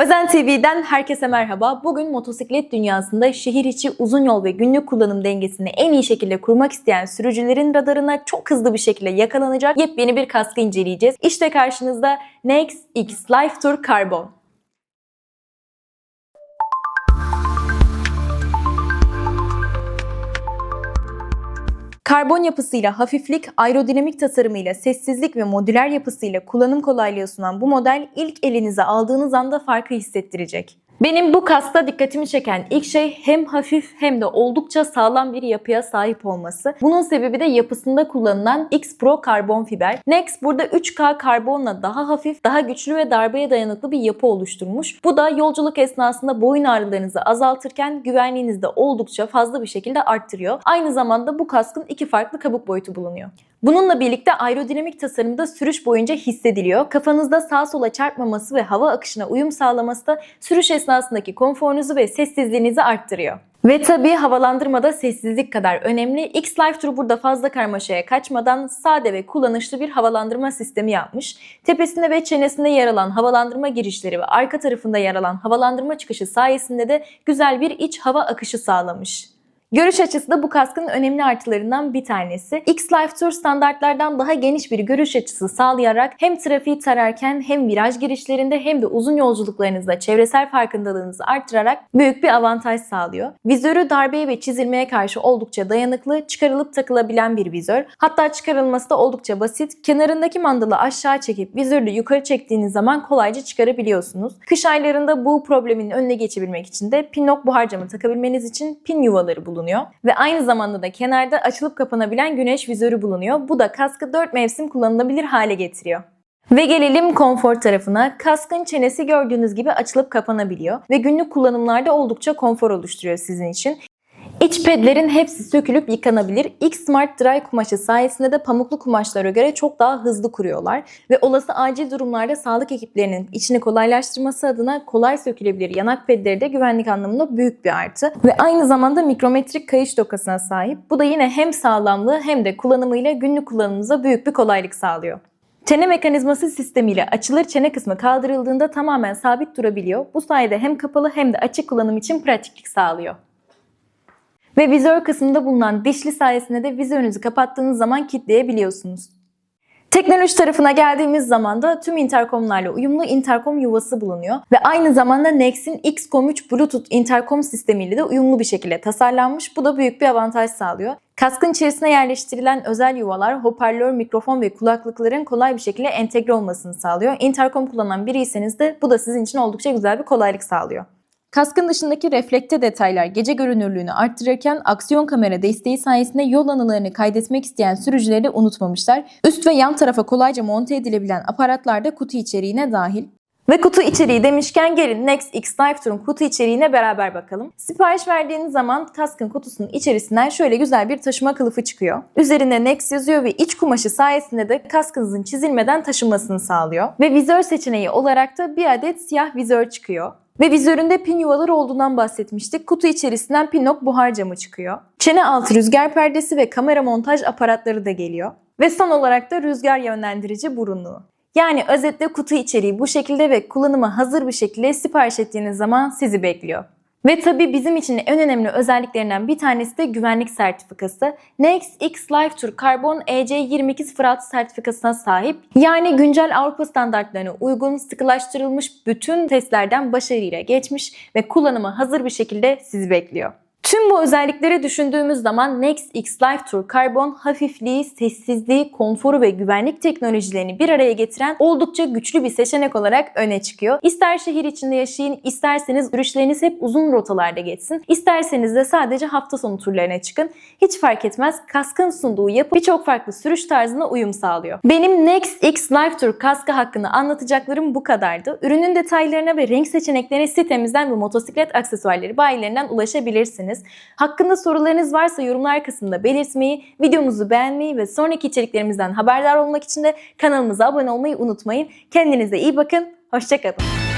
Özen TV'den herkese merhaba. Bugün motosiklet dünyasında şehir içi uzun yol ve günlük kullanım dengesini en iyi şekilde kurmak isteyen sürücülerin radarına çok hızlı bir şekilde yakalanacak yepyeni bir kaskı inceleyeceğiz. İşte karşınızda Nex X Life Tour Carbon. Karbon yapısıyla hafiflik, aerodinamik tasarımıyla sessizlik ve modüler yapısıyla kullanım kolaylığı sunan bu model ilk elinize aldığınız anda farkı hissettirecek. Benim bu kasta dikkatimi çeken ilk şey hem hafif hem de oldukça sağlam bir yapıya sahip olması. Bunun sebebi de yapısında kullanılan X Pro karbon fiber. Nex burada 3K karbonla daha hafif, daha güçlü ve darbeye dayanıklı bir yapı oluşturmuş. Bu da yolculuk esnasında boyun ağrılarınızı azaltırken güvenliğinizi de oldukça fazla bir şekilde arttırıyor. Aynı zamanda bu kaskın iki farklı kabuk boyutu bulunuyor. Bununla birlikte aerodinamik tasarımda sürüş boyunca hissediliyor. Kafanızda sağa sola çarpmaması ve hava akışına uyum sağlaması da sürüş esnasındaki konforunuzu ve sessizliğinizi arttırıyor. Ve tabii havalandırmada sessizlik kadar önemli. X-Life Tour burada fazla karmaşaya kaçmadan sade ve kullanışlı bir havalandırma sistemi yapmış. Tepesinde ve çenesinde yer alan havalandırma girişleri ve arka tarafında yer alan havalandırma çıkışı sayesinde de güzel bir iç hava akışı sağlamış. Görüş açısı da bu kaskın önemli artılarından bir tanesi. X-Life Tour standartlardan daha geniş bir görüş açısı sağlayarak hem trafiği tararken hem viraj girişlerinde hem de uzun yolculuklarınızda çevresel farkındalığınızı arttırarak büyük bir avantaj sağlıyor. Vizörü darbeye ve çizilmeye karşı oldukça dayanıklı, çıkarılıp takılabilen bir vizör. Hatta çıkarılması da oldukça basit. Kenarındaki mandalı aşağı çekip vizörü yukarı çektiğiniz zaman kolayca çıkarabiliyorsunuz. Kış aylarında bu problemin önüne geçebilmek için de pinlock camı takabilmeniz için pin yuvaları bulunuyor bulunuyor. Ve aynı zamanda da kenarda açılıp kapanabilen güneş vizörü bulunuyor. Bu da kaskı 4 mevsim kullanılabilir hale getiriyor. Ve gelelim konfor tarafına. Kaskın çenesi gördüğünüz gibi açılıp kapanabiliyor ve günlük kullanımlarda oldukça konfor oluşturuyor sizin için. İç pedlerin hepsi sökülüp yıkanabilir. X Smart Dry kumaşı sayesinde de pamuklu kumaşlara göre çok daha hızlı kuruyorlar. Ve olası acil durumlarda sağlık ekiplerinin içini kolaylaştırması adına kolay sökülebilir yanak pedleri de güvenlik anlamında büyük bir artı. Ve aynı zamanda mikrometrik kayış dokasına sahip. Bu da yine hem sağlamlığı hem de kullanımıyla günlük kullanımımıza büyük bir kolaylık sağlıyor. Çene mekanizması sistemiyle açılır çene kısmı kaldırıldığında tamamen sabit durabiliyor. Bu sayede hem kapalı hem de açık kullanım için pratiklik sağlıyor. Ve vizör kısmında bulunan dişli sayesinde de vizörünüzü kapattığınız zaman kilitleyebiliyorsunuz. Teknoloji tarafına geldiğimiz zaman da tüm interkomlarla uyumlu interkom yuvası bulunuyor ve aynı zamanda Nex'in XCOM3 Bluetooth interkom sistemiyle de uyumlu bir şekilde tasarlanmış. Bu da büyük bir avantaj sağlıyor. Kaskın içerisine yerleştirilen özel yuvalar hoparlör, mikrofon ve kulaklıkların kolay bir şekilde entegre olmasını sağlıyor. Interkom kullanan biriyseniz de bu da sizin için oldukça güzel bir kolaylık sağlıyor. Kaskın dışındaki reflekte detaylar gece görünürlüğünü arttırırken aksiyon kamera desteği sayesinde yol anılarını kaydetmek isteyen sürücüleri unutmamışlar. Üst ve yan tarafa kolayca monte edilebilen aparatlar da kutu içeriğine dahil. Ve kutu içeriği demişken gelin Next X Life Tour'un kutu içeriğine beraber bakalım. Sipariş verdiğiniz zaman kaskın kutusunun içerisinden şöyle güzel bir taşıma kılıfı çıkıyor. Üzerinde Next yazıyor ve iç kumaşı sayesinde de kaskınızın çizilmeden taşınmasını sağlıyor. Ve vizör seçeneği olarak da bir adet siyah vizör çıkıyor. Ve vizöründe pin yuvaları olduğundan bahsetmiştik. Kutu içerisinden pinok buhar camı çıkıyor. Çene altı rüzgar perdesi ve kamera montaj aparatları da geliyor. Ve son olarak da rüzgar yönlendirici burunluğu. Yani özetle kutu içeriği bu şekilde ve kullanıma hazır bir şekilde sipariş ettiğiniz zaman sizi bekliyor. Ve tabi bizim için en önemli özelliklerinden bir tanesi de güvenlik sertifikası. Nex X Life Tour Carbon E EC2206 sertifikasına sahip. Yani güncel Avrupa standartlarına uygun sıkılaştırılmış bütün testlerden başarıyla geçmiş ve kullanıma hazır bir şekilde sizi bekliyor. Tüm bu özellikleri düşündüğümüz zaman Next X Life Tour Carbon hafifliği, sessizliği, konforu ve güvenlik teknolojilerini bir araya getiren oldukça güçlü bir seçenek olarak öne çıkıyor. İster şehir içinde yaşayın, isterseniz sürüşleriniz hep uzun rotalarda geçsin, isterseniz de sadece hafta sonu turlarına çıkın. Hiç fark etmez. Kaskın sunduğu yapı birçok farklı sürüş tarzına uyum sağlıyor. Benim Next X Life Tour kaskı hakkında anlatacaklarım bu kadardı. Ürünün detaylarına ve renk seçeneklerine sitemizden ve motosiklet aksesuarları bayilerinden ulaşabilirsiniz. Hakkında sorularınız varsa yorumlar kısmında belirtmeyi, videomuzu beğenmeyi ve sonraki içeriklerimizden haberdar olmak için de kanalımıza abone olmayı unutmayın. Kendinize iyi bakın, hoşçakalın.